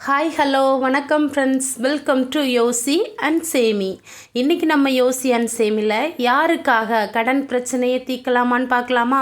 Hi hello வணக்கம் friends welcome to யோசி and சேமி இன்றைக்கி நம்ம யோசி அண்ட் சேமியில் யாருக்காக கடன் பிரச்சனையை தீர்க்கலாமான்னு பார்க்கலாமா?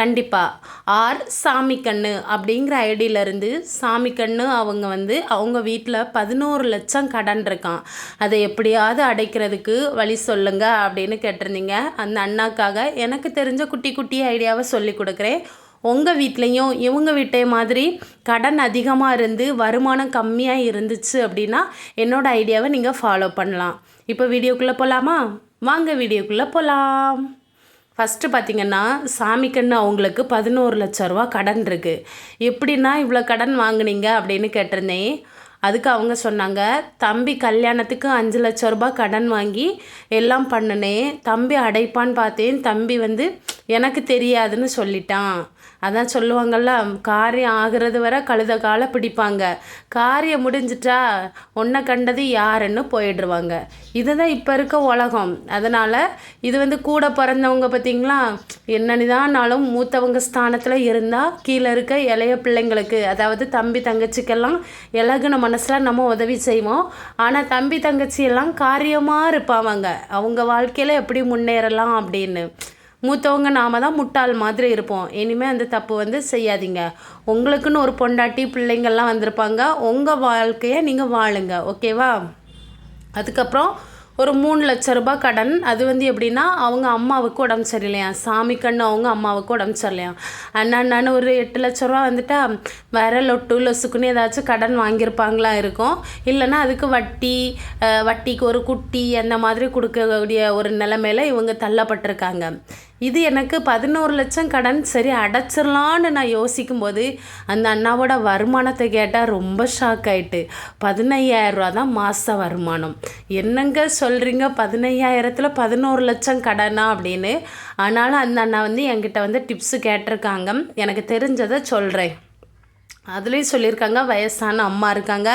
கண்டிப்பாக ஆர் சாமி கண்ணு அப்படிங்கிற ஐடியிலேருந்து சாமி கண்ணு அவங்க வந்து அவங்க வீட்டில் பதினோரு லட்சம் கடன் இருக்கான் அதை எப்படியாவது அடைக்கிறதுக்கு வழி சொல்லுங்கள் அப்படின்னு கேட்டிருந்தீங்க. அந்த அண்ணாக்காக எனக்கு தெரிஞ்ச குட்டி குட்டி ஐடியாவை சொல்லி கொடுக்குறேன். உங்கள் வீட்லேயும் இவங்க வீட்டை மாதிரி கடன் அதிகமாக இருந்து வருமானம் கம்மியாக இருந்துச்சு அப்படின்னா என்னோடய ஐடியாவை நீங்கள் ஃபாலோ பண்ணலாம். இப்போ வீடியோக்குள்ளே போகலாமா வாங்க வீடியோக்குள்ளே போகலாம் ஃபஸ்ட்டு பார்த்தீங்கன்னா சாமிக்கண்ணு அவங்களுக்கு பதினோரு லட்ச ரூபா கடன் இருக்குது எப்படின்னா இவ்வளோ கடன் வாங்குனீங்க அப்படின்னு கேட்டிருந்தேன். அதுக்கு அவங்க சொன்னாங்க தம்பி கல்யாணத்துக்கு அஞ்சு லட்ச ரூபாய் கடன் வாங்கி எல்லாம் பண்ணினேன். தம்பி அடைப்பான்னு பார்த்தேன். தம்பி வந்து எனக்கு தெரியாதுன்னு சொல்லிட்டான். அதான் சொல்லுவாங்கள்ல காரியம் ஆகிறது வரை கழுத காலை பிடிப்பாங்க. காரியம் முடிஞ்சிட்டா ஒன்றை கண்டது யாருன்னு போயிடுவாங்க. இதுதான் இப்போ இருக்க உலகம். அதனால் இது வந்து கூட பிறந்தவங்க பார்த்தீங்களா? என்னன்னுதானாலும் மூத்தவங்க ஸ்தானத்தில் இருந்தால் கீழே இருக்க இளைய பிள்ளைங்களுக்கு அதாவது தம்பி தங்கச்சிக்கெல்லாம் இலகுன மனசில் நம்ம உதவி செய்வோம். ஆனால் தம்பி தங்கச்சி எல்லாம் காரியமாக இருப்பாங்க. அவங்க வாழ்க்கையில் எப்படி முன்னேறலாம் அப்படின்னு. மூத்தவங்க நாம தான் முட்டாள் மாதிரி இருப்போம். இனிமேல் அந்த தப்பு வந்து செய்யாதீங்க. உங்களுக்குன்னு ஒரு பொண்டாட்டி பிள்ளைங்கள்லாம் வந்திருப்பாங்க. உங்கள் வாழ்க்கையை நீங்கள் வாழுங்க. ஓகேவா? அதுக்கப்புறம் ஒரு மூணு லட்ச ரூபாய் கடன். அது வந்து எப்படின்னா அவங்க அம்மாவுக்கு உடம்பு சரியில்லையா? சாமி கண்ணு அவங்க அம்மாவுக்கு உடம்பு சரியில்லையா? அண்ணான்னு ஒரு எட்டு லட்ச ரூபா வந்துட்டா வேற லொட்டு லொசுக்குன்னு ஏதாச்சும் கடன் வாங்கியிருப்பாங்களா இருக்கும். இல்லைன்னா அதுக்கு வட்டி வட்டிக்கு ஒரு குட்டி அந்த மாதிரி கொடுக்கக்கூடிய ஒரு நிலைமையில் இவங்க தள்ளப்பட்டிருக்காங்க. இது எனக்கு பதினோரு லட்சம் கடன். சரி அடைச்சிடலான்னு நான் யோசிக்கும் போது அந்த அண்ணாவோட வருமானத்தை கேட்டால் ரொம்ப ஷாக் ஆயிட்டு. பதினையாயிரரூவா தான் மாத வருமானம். என்னங்க சொல்கிறீங்க பதினையாயிரத்தில் பதினோரு லட்சம் கடனா அப்படின்னு. ஆனாலும் அந்த அண்ணா வந்து என்கிட்ட வந்து டிப்ஸு கேட்டிருக்காங்க. எனக்கு தெரிஞ்சதை சொல்கிறேன் அதுலேயும் சொல்லியிருக்காங்க வயசான அம்மா இருக்காங்க.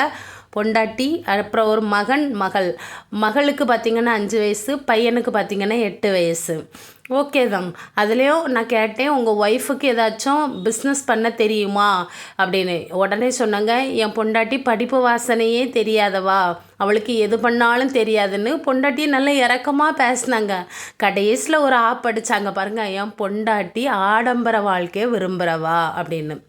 பொண்டாட்டி அப்புறம் ஒரு மகன் மகள். மகளுக்கு பார்த்திங்கன்னா அஞ்சு வயசு பையனுக்கு பார்த்திங்கன்னா எட்டு வயசு. ஓகே தான் அதுலேயும் நான் கேட்டேன் உங்கள் ஒய்ஃபுக்கு ஏதாச்சும் பிஸ்னஸ் பண்ண தெரியுமா? அப்படின்னு. உடனே சொன்னாங்க என் பொண்டாட்டி படிப்பு வாசனையே தெரியாதவா? அவளுக்கு எது பண்ணாலும் தெரியாதுன்னு பொண்டாட்டியை நல்லா இறக்கமாக பேசினாங்க. கடைசியில் ஒரு ஆப் அடித்தாங்க பாருங்கள் என் பொண்டாட்டி ஆடம்பர வாழ்க்கையை விரும்புகிறவா அப்படின்னு.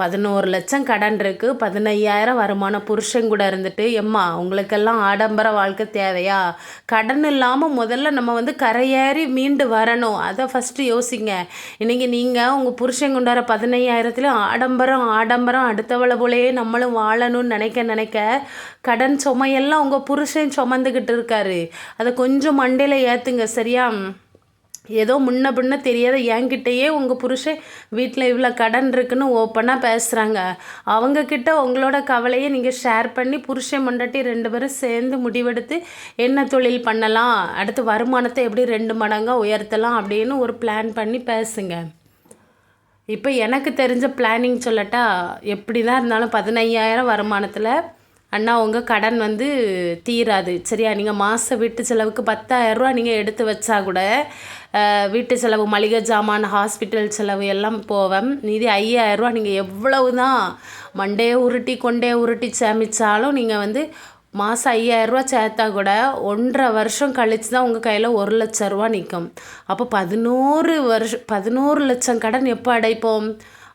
பதினோரு லட்சம் கடன் இருக்குது பதினையாயிரம் வருமானம் புருஷன் கூட இருந்துட்டு எம்மா உங்களுக்கெல்லாம் ஆடம்பர வாழ்க்கை தேவையா? கடன் இல்லாமல் முதல்ல நம்ம வந்து கரையேறி மீண்டு வரணும். அதை ஃபஸ்ட்டு யோசிங்க. இன்றைக்கி நீங்கள் உங்கள் புருஷன் கொண்டார பதினையாயிரத்துலேயும் ஆடம்பரம் ஆடம்பரம் அடுத்தவளை போலேயே நம்மளும் வாழணும்னு நினைக்க நினைக்க கடன் சுமையெல்லாம் உங்கள் புருஷன் சுமந்துக்கிட்டு இருக்காரு. அதை கொஞ்சம் மண்டையில் ஏற்றுங்க சரியா? ஏதோ முன்ன பின்ன தெரியாத என்கிட்டயே உங்கள் புருஷன் வீட்டில் இவ்வளோ கடன் இருக்குன்னு ஓப்பனாக பேசுகிறாங்க அவங்கக்கிட்ட உங்களோட கவலையை நீங்கள் ஷேர் பண்ணி புருஷன் மண்டாட்டி ரெண்டு பேரும் சேர்ந்து முடிவெடுத்து என்ன தொழில் பண்ணலாம் அடுத்து வருமானத்தை எப்படி ரெண்டு மடங்காக உயர்த்தலாம் அப்படின்னு ஒரு பிளான் பண்ணி பேசுங்க. இப்போ எனக்கு தெரிஞ்ச பிளானிங் சொல்லட்டா எப்படி தான் இருந்தாலும் பதினையாயிரம் வருமானத்தில் அண்ணா உங்கள் கடன் வந்து தீராது. சரியா? நீங்கள் மாத வீட்டு செலவுக்கு பத்தாயிரரூவா நீங்கள் எடுத்து வச்சா கூட வீட்டு செலவு மளிகை ஜாமான் ஹாஸ்பிட்டல் செலவு எல்லாம் போவேன். மீதி ஐயாயிரரூவா நீங்கள் எவ்வளவு தான் மண்டையை உருட்டி கொண்டே உருட்டி சேமித்தாலும் நீங்கள் வந்து மாதம் ஐயாயிரரூவா சேர்த்தா கூட ஒன்றரை வருஷம் கழித்து தான் உங்கள் கையில் ஒரு லட்ச ரூபா நிற்கும் அப்போ பதினோரு வருஷம் பதினோரு லட்சம் கடன் எப்போ அடைப்போம்?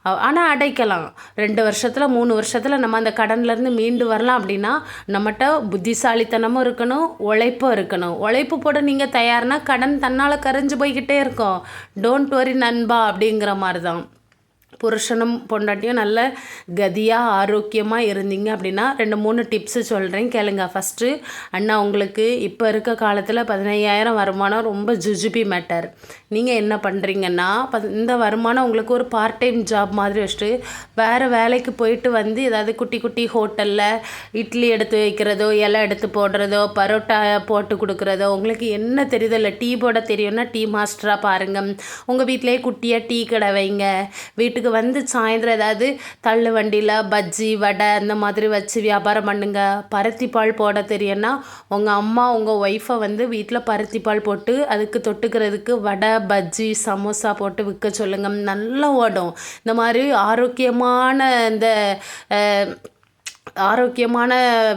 ஆனால் அடைக்கலாம். ரெண்டு வருஷத்தில் மூணு வருஷத்தில் நம்ம அந்த கடன்லேருந்து மீண்டு வரலாம் அப்படின்னா நம்மகிட்ட புத்திசாலித்தனமும் இருக்கணும் உழைப்பும் இருக்கணும். உழைப்பு போட நீங்கள் தயார்னா கடன் தன்னால் கரைஞ்சு போய்கிட்டே இருக்கும். டோன்ட் வரி நண்பா அப்படிங்கிற மாதிரி தான் புருஷனும் பொண்டாட்டியும் நல்ல கதியாக ஆரோக்கியமாக இருந்தீங்க அப்படின்னா ரெண்டு மூணு டிப்ஸு சொல்கிறேன் கேளுங்க. ஃபஸ்ட்டு அண்ணா உங்களுக்கு இப்போ இருக்க காலத்தில் பதினையாயிரம் வருமானம் ரொம்ப ஜுஜுபி மேட்டர் நீங்கள் என்ன பண்ணுறீங்கன்னா இந்த வருமானம் உங்களுக்கு ஒரு பார்ட் டைம் ஜாப் மாதிரி வச்சுட்டு வேறு வேலைக்கு போயிட்டு வந்து ஏதாவது குட்டி குட்டி ஹோட்டலில் இட்லி எடுத்து வைக்கிறதோ இலை எடுத்து போடுறதோ பரோட்டா போட்டு கொடுக்குறதோ உங்களுக்கு என்ன தெரியுதோ இல்லை டீ போட தெரியும்னா டீ மாஸ்டராக பாருங்கள் உங்கள் வீட்டிலேயே குட்டியாக டீ கடை வைங்க. வீட்டுக்கு வீட்டுக்கு வந்து சாயந்தரம் ஏதாவது தள்ளு வண்டியில் பஜ்ஜி வடை அந்த மாதிரி வச்சு வியாபாரம் பண்ணுங்க. பருத்தி பால் போட தெரியும்னா உங்கள் அம்மா உங்கள் ஒய்ஃபை வந்து வீட்டில் பருத்தி பால் போட்டு அதுக்கு தொட்டுக்கிறதுக்கு வடை பஜ்ஜி சமோசா போட்டு விற்க சொல்லுங்கள் நல்லா ஓடும். இந்த மாதிரி ஆரோக்கியமான இந்த ஆரோக்கியமான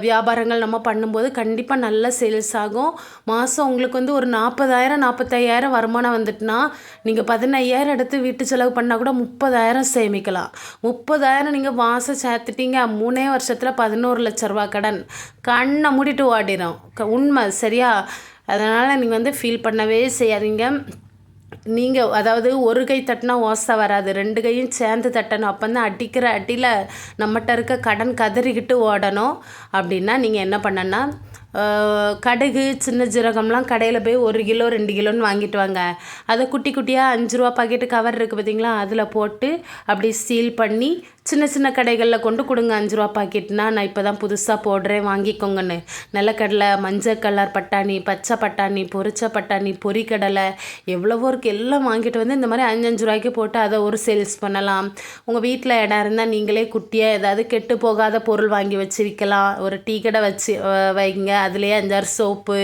வியாபாரங்கள் நம்ம பண்ணும்போது கண்டிப்பாக நல்ல சேல்ஸ் ஆகும். மாதம் உங்களுக்கு வந்து ஒரு நாற்பதாயிரம் நாற்பத்தையாயிரம் வருமானம் வந்துட்டுனா நீங்கள் பதினையாயிரம் எடுத்து வீட்டு செலவு பண்ணால் கூட முப்பதாயிரம் சேமிக்கலாம். முப்பதாயிரம் நீங்கள் மாதம் சேர்த்துட்டீங்க மூணே வருஷத்தில் பதினோரு லட்ச ரூபா கடன். கண்ணை மூடிட்டு ஓடிடும் க உண்மை சரியா? அதனால் நீங்கள் வந்து ஃபீல் பண்ணவே செய்யாதீங்க. நீங்கள் அதாவது ஒரு கை தட்டினா ஓசை வராது ரெண்டு கையும் சேர்ந்து தட்டணும். அப்போ தான் அடிக்கிற அடியில் நம்மகிட்ட இருக்க கடன் கதறிக்கிட்டு ஓடணும். அப்படின்னா நீங்கள் என்ன பண்ணனா கடுகு சின்ன ஜீரகம்லாம் கடையில் போய் ஒரு கிலோ ரெண்டு கிலோன்னு வாங்கிட்டு வாங்க. அதை குட்டி குட்டியாக அஞ்சு ரூபா பாக்கெட்டு கவர் இருக்குது பார்த்தீங்களா அதில் போட்டு அப்படி சீல் பண்ணி சின்ன சின்ன கடைகளில் கொண்டு கொடுங்க அஞ்சு ரூபா பாக்கெட்னா நான் இப்போ தான் புதுசாக போடுறேன் வாங்கிக்கோங்கன்னு. நிலக்கடலை மஞ்சள் கலர் பட்டாணி பச்சை பட்டாணி பொரிச்ச பட்டாணி பொறிக்கடலை எவ்வளவோ இருக்குது எல்லாம் வாங்கிட்டு வந்து இந்த மாதிரி அஞ்சு அஞ்சு ரூபாய்க்கு போட்டு அதை ஒரு சேல்ஸ் பண்ணலாம். உங்கள் வீட்டில் இடம் இருந்தால் நீங்களே குட்டியாக ஏதாவது கெட்டு போகாத பொருள் வாங்கி வச்சு விற்கலாம் ஒரு டீ கடை வச்சு வைங்க. அதுலேயே அஞ்சாறு சோப்பு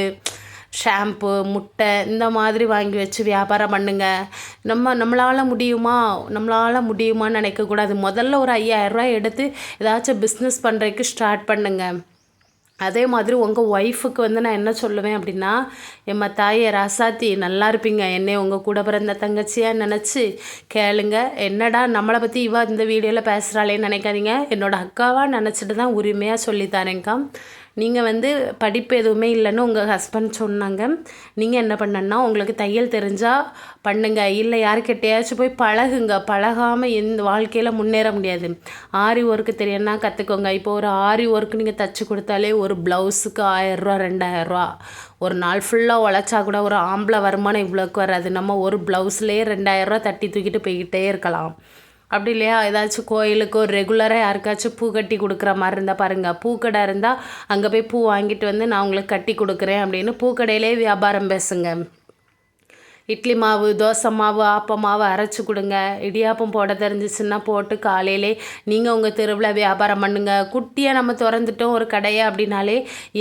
ஷாம்பு முட்டை இந்த மாதிரி வாங்கி வச்சு வியாபாரம் பண்ணுங்க. நம்ம நம்மளால் முடியுமா? நம்மளால் முடியுமான்னு நினைக்கக்கூடாது முதல்ல ஒரு ஐயாயிரரூவா எடுத்து ஏதாச்சும் பிஸ்னஸ் பண்ணுறதுக்கு ஸ்டார்ட் பண்ணுங்கள் அதே மாதிரி உங்கள் ஒய்ஃபுக்கு வந்து நான் என்ன சொல்லுவேன் அப்படின்னா எம்மா தாயை ராசாத்தி நல்லா இருப்பீங்க. என்னை உங்கள் கூட பிறந்த தங்கச்சியாக நினச்சி கேளுங்க. என்னடா நம்மளை பற்றி இவா இந்த வீடியோவில் பேசுகிறாளேன்னு நினைக்காதீங்க. என்னோடய அக்காவாக நினச்சிட்டு தான் உரிமையாக சொல்லித்தாரேங்க்கா நீங்கள் வந்து படிப்பு எதுவுமே இல்லைன்னு உங்கள் ஹஸ்பண்ட் சொன்னாங்க. நீங்கள் என்ன பண்ணனா உங்களுக்கு தையல் தெரிஞ்சால் பண்ணுங்க. இல்லை யாருக்கிட்டையாச்சும் போய் பழகுங்க. பழகாமல் எந்த வாழ்க்கையில் முன்னேற முடியாது. ஆரி ஒர்க்கு தெரியும்னா கற்றுக்கோங்க இப்போ ஒரு ஆரி ஒர்க்கு நீங்கள் தைச்சி கொடுத்தாலே ஒரு ப்ளவுஸுக்கு ஆயிரரூவா ரெண்டாயிரரூவா ஒரு நாள் ஃபுல்லாக உழைச்சா கூட ஒரு ஆம்பளை வருமானம் இவ்வளோக்கு வராது. நம்ம ஒரு ப்ளவுஸ்லேயே ரெண்டாயிரரூவா தட்டி தூக்கிட்டு போய்கிட்டே இருக்கலாம். அப்படி இல்லையா? ஏதாச்சும் கோயிலுக்கு ஒரு ரெகுலராக யாருக்காச்சும் பூ கட்டி கொடுக்குற மாதிரி இருந்தால் பாருங்கள் பூக்கடை இருந்தால் அங்கே போய் பூ வாங்கிட்டு வந்து நான் உங்களுக்கு கட்டி கொடுக்குறேன் அப்படின்னு பூக்கடையிலே வியாபாரம் பேசுங்க. இட்லி மாவு தோசை மாவு ஆப்ப மாவு அரைச்சி கொடுங்க. இடியாப்பம் போட தெரிஞ்சிச்சுன்னா போட்டு காலையிலே நீங்கள் உங்கள் தெருவில் வியாபாரம் பண்ணுங்கள் குட்டியாக நம்ம திறந்துட்டோம் ஒரு கடையை அப்படின்னாலே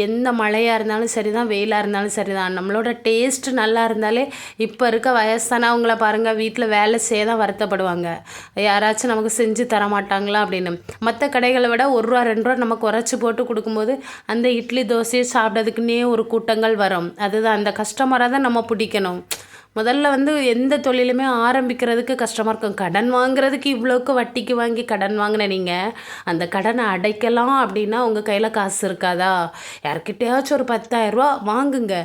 எந்த மழையாக இருந்தாலும் சரி தான் வெயிலாக இருந்தாலும் சரி தான் நம்மளோட டேஸ்ட்டு நல்லா இருந்தாலே இப்போ இருக்க வயசானவங்கள பாருங்கள் வீட்டில் வேலை செய்ய தான் வருத்தப்படுவாங்க. யாராச்சும் நமக்கு செஞ்சு தர மாட்டாங்களா அப்படின்னு. மற்ற கடைகளை விட ஒரு ரூபா ரெண்டு ரூபா நம்ம குறைச்சி போட்டு கொடுக்கும்போது அந்த இட்லி தோசையை சாப்பிட்றதுக்குன்னே ஒரு கூட்டங்கள் வரும். அதுதான் அந்த கஸ்டமரை தான் நம்ம பிடிக்கணும். முதல்ல வந்து எந்த தொழிலுமே ஆரம்பிக்கிறதுக்கு கஷ்டமாக இருக்கும் கடன் வாங்குறதுக்கு இவ்வளோக்கு வட்டிக்கு வாங்கி கடன் வாங்கின நீங்கள் அந்த கடனை அடைக்கலாம் அப்படின்னா உங்கள் கையில் காசு இருக்காதா? யார்கிட்டயாச்சும் ஒரு பத்தாயிரரூபா வாங்குங்க.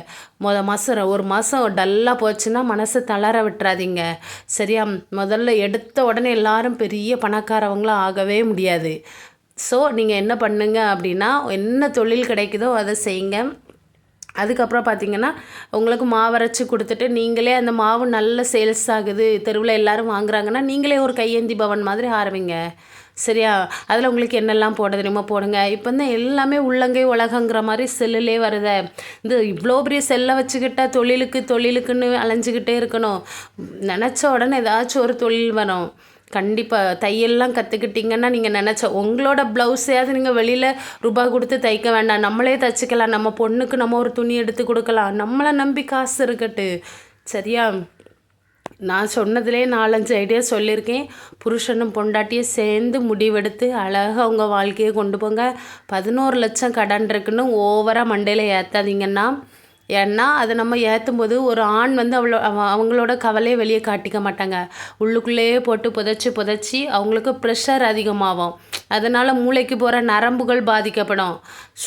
முத மாதம் ஒரு மாதம் டல்லாக போச்சுன்னா மனசை தளர விட்டுறாதீங்க. சரியா? முதல்ல எடுத்த உடனே எல்லாரும் பெரிய பணக்காரவங்களாம் ஆகவே முடியாது. ஸோ நீங்கள் என்ன பண்ணுங்க அப்படின்னா என்ன தொழில் கிடைக்குதோ அதை செய்யுங்க. அதுக்கப்புறம் பார்த்தீங்கன்னா உங்களுக்கு மாவரைச்சி கொடுத்துட்டு நீங்களே அந்த மாவு நல்ல சேல்ஸ் ஆகுது தெருவில் எல்லோரும் வாங்குறாங்கன்னா நீங்களே ஒரு கையேந்தி பவன் மாதிரி ஆரம்பிங்க. சரியா? அதில் உங்களுக்கு என்னெல்லாம் போட தெரியுமா போடுங்க. இப்போ தான் எல்லாமே உள்ளங்கை உலகங்கிற மாதிரி செல்லுலே வருத. இந்த இவ்வளோ பெரிய செல்லை வச்சுக்கிட்டால் தொழிலுக்கு தொழிலுக்குன்னு அலைஞ்சிக்கிட்டே இருக்கணும். நினச்ச உடனே ஏதாச்சும் ஒரு தொழில் வரும். கண்டிப்பாக தையல்லாம் கற்றுக்கிட்டிங்கன்னா நீங்கள் நினச்ச உங்களோட ப்ளவுஸையாவது நீங்கள் வெளியில் ரூபா கொடுத்து தைக்க வேண்டாம். நம்மளே தைச்சிக்கலாம். நம்ம பொண்ணுக்கு நம்ம ஒரு துணி எடுத்து கொடுக்கலாம். நம்மளை நம்பி காசு இருக்கட்டு. சரியா? நான் சொன்னதுலே நாலஞ்சு ஐடியா சொல்லியிருக்கேன். புருஷனும் பொண்டாட்டியும் சேர்ந்து முடிவெடுத்து அழகாக உங்கள் வாழ்க்கையை கொண்டு போங்க. பதினோரு லட்சம் கடன் இருக்குன்னு ஓவராக மண்டையில் ஏற்றாதீங்கன்னா ஏன்னா அதை நம்ம ஏற்றும் போது ஒரு ஆண் வந்து அவ்வளோ அவங்களோட கவலையை வெளியே காட்டிக்க மாட்டாங்க. உள்ளுக்குள்ளேயே போட்டு புதைச்சி புதைச்சி அவங்களுக்கு ப்ரெஷர் அதிகமாகும். அதனால் மூளைக்கு போகிற நரம்புகள் பாதிக்கப்படும்.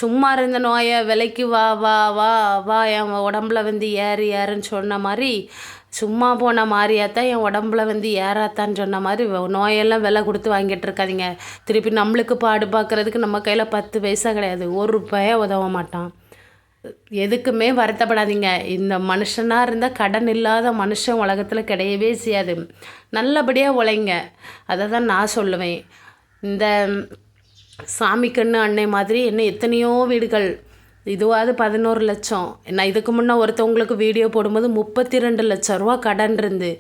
சும்மா இருந்த நோயை விலைக்கு வா வா வா வா என் உடம்புல வந்து ஏறு ஏறுன்னு சொன்ன மாதிரி சும்மா போன மாதிரியாத்தான் என் உடம்புல வந்து ஏறாத்தான்னு சொன்ன மாதிரி நோயெல்லாம் விலை கொடுத்து வாங்கிட்டு இருக்காதிங்க. திருப்பி நம்மளுக்கு பாடு பார்க்குறதுக்கு நம்ம கையில் பத்து பைசா கிடையாது. ஒரு ரூபாயை உதவ மாட்டான். எதுக்குமே வருத்தப்படாதீங்க. இந்த மனுஷனாக இருந்தால் கடன் இல்லாத மனுஷன் உலகத்தில் கிடையவே செய்யாது. நல்லபடியாக உழைங்க. அதை தான் நான் சொல்லுவேன். இந்த சாமிக்கண்ணு அன்னை மாதிரி இன்னும் எத்தனையோ வீடுகள். இதுவாவது பதினோரு லட்சம். நான் இதுக்கு முன்னே ஒருத்தவங்களுக்கு வீடியோ போடும்போது முப்பத்தி ரெண்டு லட்ச ரூபா கடன் இருந்து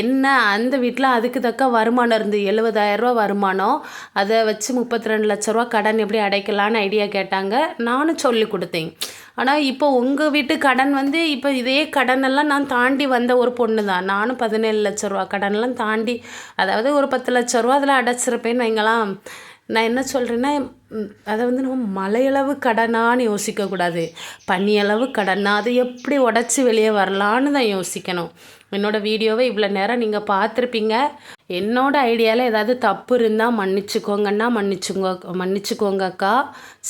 என்ன அந்த வீட்டில் அதுக்கு தக்க வருமானம் இருந்து எழுபதாயிரரூவா வருமானம் அதை வச்சு முப்பத்தி ரெண்டு லட்ச ரூபா கடன் எப்படி அடைக்கலான்னு ஐடியா கேட்டாங்க. நானும் சொல்லி கொடுத்தேன். ஆனால் இப்போ உங்கள் வீட்டு கடன் வந்து இப்போ இதே கடனெல்லாம் நான் தாண்டி வந்த ஒரு பொண்ணு தான் நானும் பதினேழு லட்ச ரூபா கடனெல்லாம் தாண்டி அதாவது ஒரு பத்து லட்ச ரூபா அதில் அடைச்சிருப்பேன்னு வைங்களாம் நான் என்ன சொல்கிறேன்னா அதை வந்து நம்ம மலையளவு கடனான்னு யோசிக்கக்கூடாது. பனியளவு கடனா அதை எப்படி உடச்சி வெளியே வரலான்னு தான் யோசிக்கணும். என்னோடய வீடியோவை இவ்வளோ நேரம் நீங்கள் பார்த்துருப்பீங்க. என்னோடய ஐடியாவில் ஏதாவது தப்பு இருந்தால் மன்னிச்சுக்கோங்கன்னா மன்னிச்சுங்க மன்னிச்சுக்கோங்கக்கா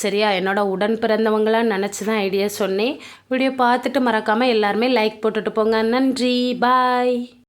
சரியா? என்னோடய உடன் பிறந்தவங்களாம் நினச்சி தான் ஐடியா சொன்னேன். வீடியோ பார்த்துட்டு மறக்காமல் எல்லாருமே லைக் போட்டுட்டு போங்க. நன்றி. பாய்.